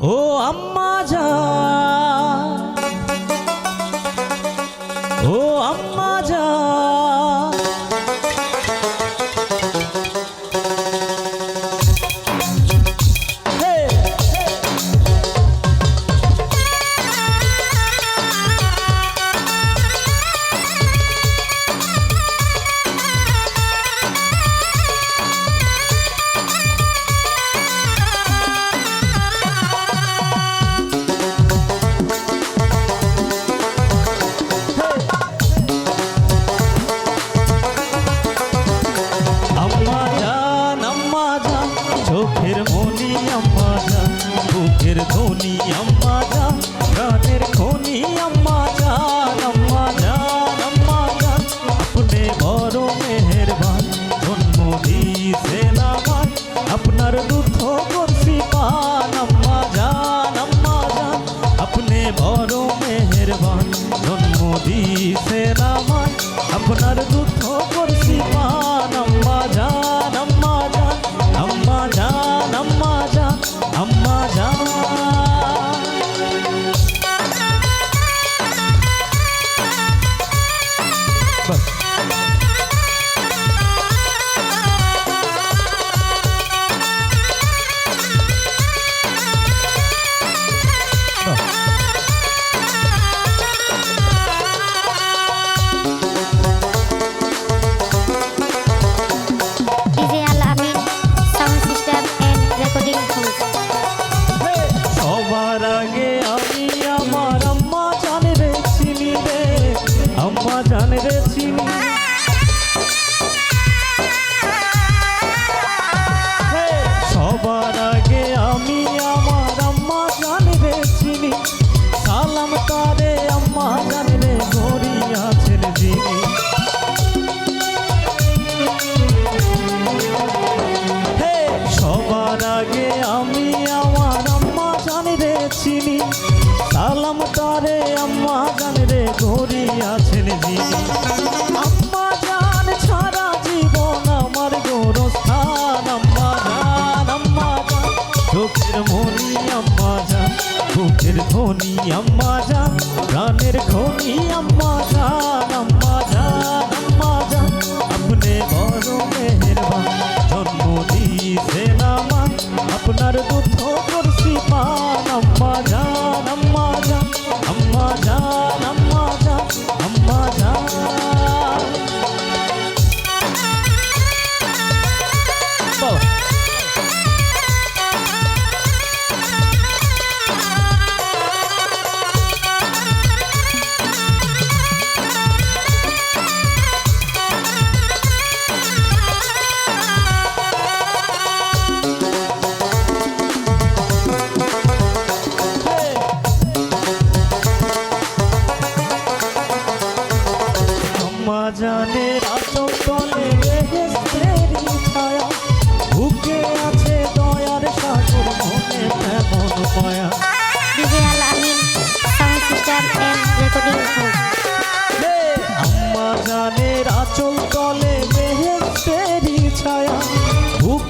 어, 오 안맞아. বুকের ধ্বনি আম্মা জান বুকের ধ্বনি আম্মা ধরে আছেন আম্মা জান ছাড়া জীবন আমার গোরস্থান। আম্মা জান, আম্মা মনি আম্মা জান, বুকের ধনি আম্মা জান, প্রাণের খনি আম্মা জান আম্মা জান।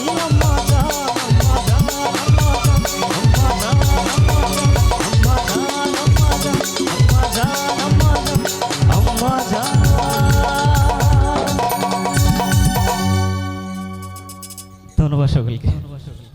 no more.